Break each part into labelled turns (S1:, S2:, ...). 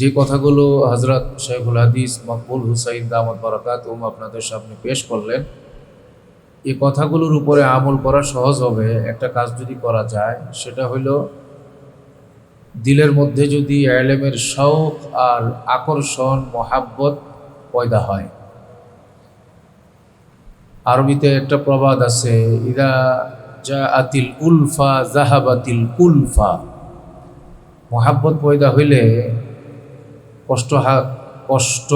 S1: যে কথাগুলো হজরত শেখুল হাদিস, মকবুল হুসাইন দামদ বরাকাত, উম আপনাদের সামনে পেশ করলেন এই কথাগুলোর উপরে আমল করা সহজ হবে। একটা কাজ যদি করা যায়, সেটা হলো দিলের মধ্যে যদি এলেমের শখ আর আকর্ষণ, মহাব্বত পয়দা হয়। আরবিতে একটা প্রবাদ আছে, ইদা যা আতিল উলফা জাহাবাতিল উলফা। মহাব্বত পয়দা হইলে কষ্ট কষ্ট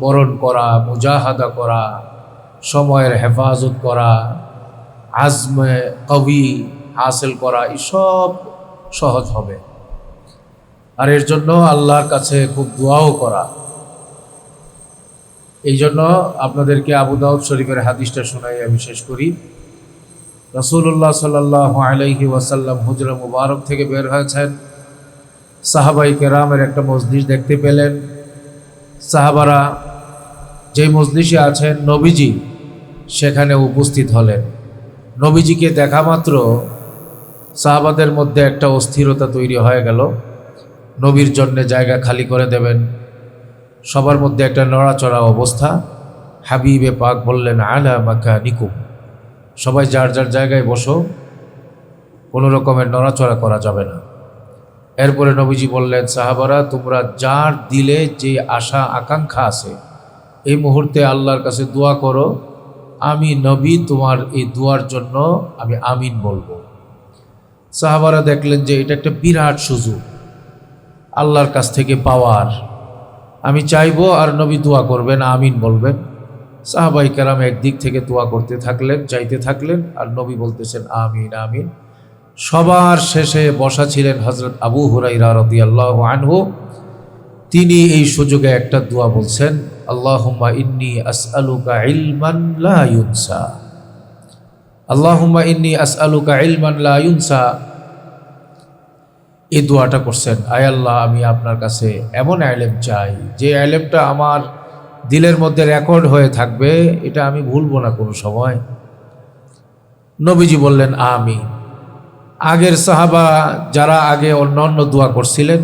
S1: বরণ করা, মুজাহাদা করা, সময়ের হেফাজত করা, আজমে কবি হাসিল করা এসব সহজ হবে। আর এর জন্য আল্লাহর কাছে খুব দোয়াও করা। এই জন্য আপনাদেরকে আবু দাউদ শরীফের হাদিসটা শোনাই আমি শেষ করি। রসুল্লাহ সাল্লাহ আলাইহি ওয়াসাল্লাম হুজরা মুবারক থেকে বের হয়েছেন। সাহাবাই কেরামের একটা মসজিদ দেখতে পেলেন। সাহাবারা যেই মজলিসে আছেন, নবীজি সেখানে উপস্থিত হলেন। নবীজিকে দেখা মাত্র সাহাবাদের মধ্যে একটা অস্থিরতা তৈরি হয়ে গেল। নবীর জন্য জায়গা খালি করে দেবেন। সবার মধ্যে একটা নড়াচড়া অবস্থা। হাবিবে পাক বললেন, আলা মাকা নিকুম সবাই যার যার জায়গায় বসো, কোনো রকমের নড়াচড়া করা যাবে না। এরপরে নবীজি বললেন, সাহাবারা, তোমরা যার দিলে যে আশা, আকাঙ্ক্ষা আছে, এই মুহূর্তে আল্লাহর কাছে দোয়া করো। আমি নবী, তোমার এই দোয়ার জন্য আমি আমিন বলব। সাহাবারা দেখলেন যে এটা একটা বিরাট সুযোগ, আল্লাহর কাছ থেকে পাওয়ার। আমি চাইব আর নবী দোয়া করবেন, আমিন বলবেন। সাহাবাই কেরাম একদিক থেকে দোয়া করতে থাকলেন চাইতে থাকলেন, আর নবী বলতেছেন, আমিন আমিন। সবার শেষে বসা ছিলেন হজরত আবু হুরাইরা রদিয়াল্লাহ আনহু। তিনি এই সুযোগে একটা দোয়া বলছেন, আল্লাহুম্মা ইন্নি আসআলুকা ইলমান লা ইউনসা। আল্লাহুম্মা ইন্নি আসআলুকা ইলমান লা ইউনসা। এই দোয়াটা করছেন, আয় আল্লাহ, আমি আপনার কাছে এমন আইলেম চাই, যে আইলেমটা আমার দিলের মধ্যে রেকর্ড হয়ে থাকবে, এটা আমি ভুলবো না কোনো সময়। নবীজি বললেন আমি আগের সাহাবা যারা আগে অন্য অন্য দোয়া করছিলেন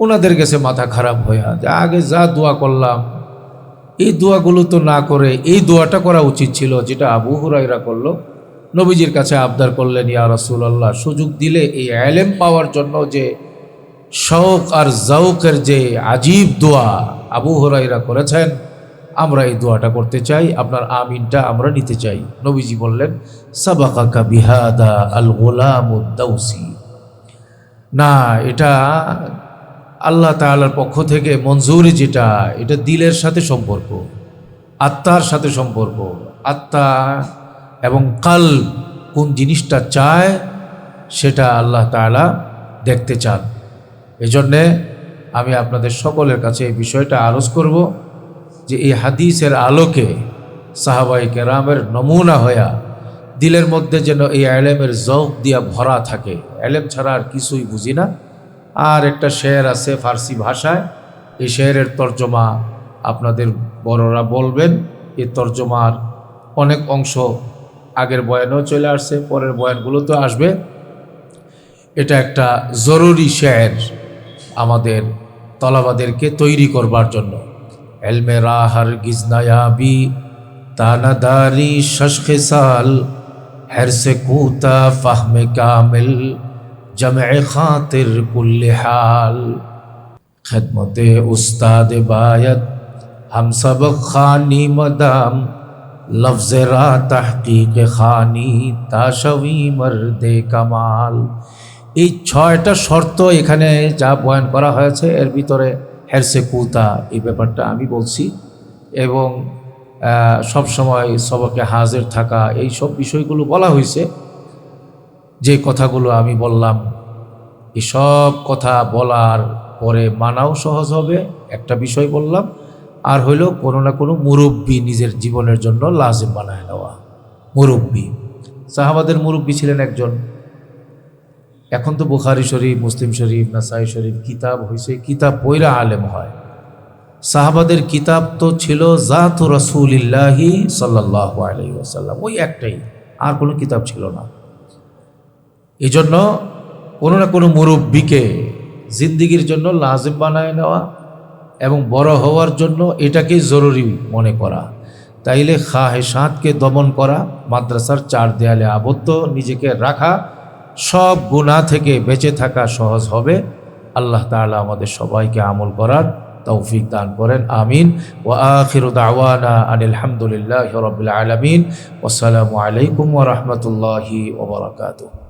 S1: ওনাদের কাছে মাথা খারাপ হইয়া যে, আগে যা দোয়া করলাম, এই দোয়াগুলো তো না করে এই দোয়াটা করা উচিত ছিল। যেটা আবু হুরাইরা করল, নবীজির কাছে আবদার করলেন, ইয়া রাসূলুল্লাহ, সুযোগ দিলে এই এলেম পাওয়ার জন্য যে শৌক আর জাউকের যে আজীব দোয়া আবু হুরাইরা করেছেন আমরা এই দোয়াটা করতে চাই, আপনার আমিনটা আমরা নিতে চাই। নবীজি বললেন, সাবাকাকা বিহাদা আল গোলামুদ্দাউসি না, এটা আল্লাহ তাআলার পক্ষ থেকে মঞ্জুরি যেটা, এটা দিলের সাথে সম্পর্ক, আত্মার সাথে সম্পর্ক। আত্মা এবং কাল কোন জিনিসটা চায়, সেটা আল্লাহ তাআলা দেখতে চান। এজন্যে আমি আপনাদের সকলের কাছে এই বিষয়টা আরজ করব। যে এই হাদিসের আলোকে সাহাবাই কেরামের নমুনা হইয়া দিলের মধ্যে যেন এই আলেমের জৌক দিয়া ভরা থাকে। আলেম ছাড়া আর কিছুই বুঝি না। আর একটা শের আছে ফার্সি ভাষায়। এই শেয়ারের তর্জমা আপনাদের বড়রা বলবেন। এই তর্জমার অনেক অংশ আগের বয়ানেও চলে আসছে, পরের বয়ানগুলো তো আসবে। এটা একটা জরুরি শের আমাদের তলাবাদেরকে তৈরি করবার জন্য। এলমে রাহার গিজনায়াবি তানাদারি শশখসাল হরসে কুতা ফাহমে কামিল জমে খাতির কুল্লে হাল। খদমতে উস্তাদ বায়ত ہم سبق خانی مدام لفظ را تحقیق খানি তাশাবি মর্দে কামাল। এই ছয়টা শর্ত এখানে যা বয়ন করা হয়েছে, এর ভিতরে হেরসে কুতা এই ব্যাপারটা আমি বলছি। এবং আহ, সব সময় সবকে হাজির থাকা এই সব বিষয়গুলো বলা হয়েছে। যে কথাগুলো আমি বললাম এসব কথা বলার পরে মানাও সহজ হবে একটা বিষয় বললাম। আর হইল কোনো না কোনো মুরব্বী নিজের জীবনের জন্য লাজিম বানায় নেওয়া। মুরব্বী। সাহাবাদের মুরব্বী ছিলেন একজন এখন তো বুখারি শরীফ, মুসলিম শরীফ, নাসাই শরীফ, কিতাব হয়েছে কিতাব পৈরা আলেম হয়। সাহাবাদের কিতাব তো ছিল জাত রসুলিল্লাহি সাল্লাহ ওসাল্লাম ওই একটাই, আর কোনো কিতাব ছিল না। এই জন্য কোনো না কোনো মুরব্বীকে জিন্দিগির জন্য লাজিম বানায় নেওয়া এবং বড় হওয়ার জন্য এটাকেই জরুরি মনে করা। তাইলে খাহেসাতকে দমন করা, মাদ্রাসার চার দেয়ালে আবদ্ধ, নিজেকে রাখা সব গুণা থেকে বেঁচে থাকা সহজ হবে। আল্লাহ তালা আমাদের সবাইকে আমল করার তৌফিক দান করেন। আমিন। ও আখির দাওয়ানা আনিল হামদুলিল্লাহ রবিল আলমিন। আসসালামু আলাইকুম ওরহমতুল্লাহি ওবরাকাতুহ